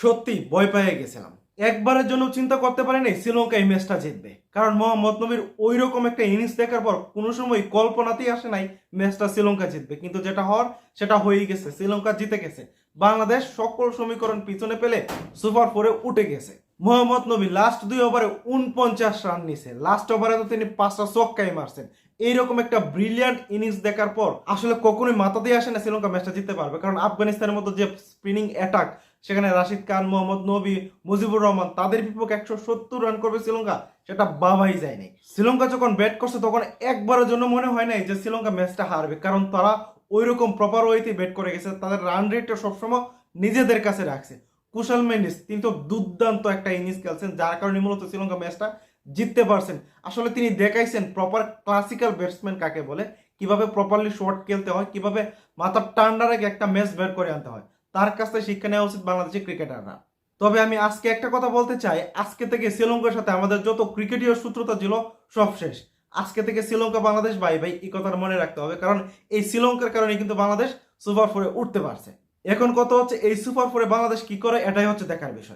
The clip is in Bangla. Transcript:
সত্যি ভয় পেয়ে গেছিলাম। একবারের জন্য চিন্তা করতে পারিনি শ্রীলঙ্কা এই ম্যাচটা জিতবে। কারণ মোহাম্মদ নবীর ওই রকম একটা ইনিংস দেখার পর কোনো সময় কল্পনাতেই আসে নাই ম্যাচটা শ্রীলঙ্কা জিতবে। কিন্তু যেটা হওয়ার, সেটা হয়েই গেছে। শ্রীলঙ্কা জিতে গেছে। বাংলাদেশ সকল সমীকরণ পিছনে পেলে সুপার ফোরে উঠে গেছে। মোহাম্মদ নবী লাস্ট দুই ওভারে উনপঞ্চাশ রান নিছে। লাস্ট ওভারে তো তিনি পাঁচটা চক্কাই মারছেন। এইরকম একটা ব্রিলিয়ান্ট ইনিংস দেখার পর আসলে কখনোই মাথাতেই আসে না শ্রীলঙ্কা ম্যাচটা জিততে পারবে। কারণ আফগানিস্তানের মতো যে স্পিনিং অ্যাটাক সেখানে রাশিদ খান, মোহাম্মদ নবী, মুজিবুর রহমান, তাদের বিপক্ষে একশো সত্তর রান করবে শ্রীলঙ্কা, সেটা বাবাই যায়নি শ্রীলঙ্কা যখন ব্যাট করছে, তখন একবারের জন্য মনে হয় নাই যে শ্রীলঙ্কা ম্যাচটা হারবে। কারণ তারা ওই রকম প্রপার ওয়েতে ব্যাট করে গেছে, তাদের রান রেটটা সবসময় নিজেদের কাছে রাখছে। কুশল মেন্ডিস, তিনি তো দুর্দান্ত একটা ইনিংস খেলছেন, যার কারণে মূলত শ্রীলঙ্কা ম্যাচটা জিততে পারছেন। আসলে তিনি দেখাইছেন প্রপার ক্লাসিক্যাল ব্যাটসম্যান কাকে বলে, কীভাবে প্রপারলি শট খেলতে হয়, কীভাবে মাথার ঠান্ডা রেখে একটা ম্যাচ বের করে আনতে হয়। তার কাছ থেকে শিক্ষা নেওয়া উচিত বাংলাদেশের ক্রিকেটাররা। তবে আমি আজকে একটা কথা বলতে চাই, আজকে থেকে শ্রীলঙ্কার সাথে আমাদের যত ক্রিকেটীয় সূত্রতা ছিল, সব শেষ। আজকে থেকে শ্রীলঙ্কা, বাংলাদেশ, ভাই ভাই, এই কথাটা মনে রাখতে হবে, কারণ এই শ্রীলঙ্কার কারণে কিন্তু বাংলাদেশ সুপার ফোরে উঠতে পারছে। এখন কত হচ্ছে এই সুপার ফোরে বাংলাদেশ কি করে? এটাই হচ্ছে দেখার বিষয়।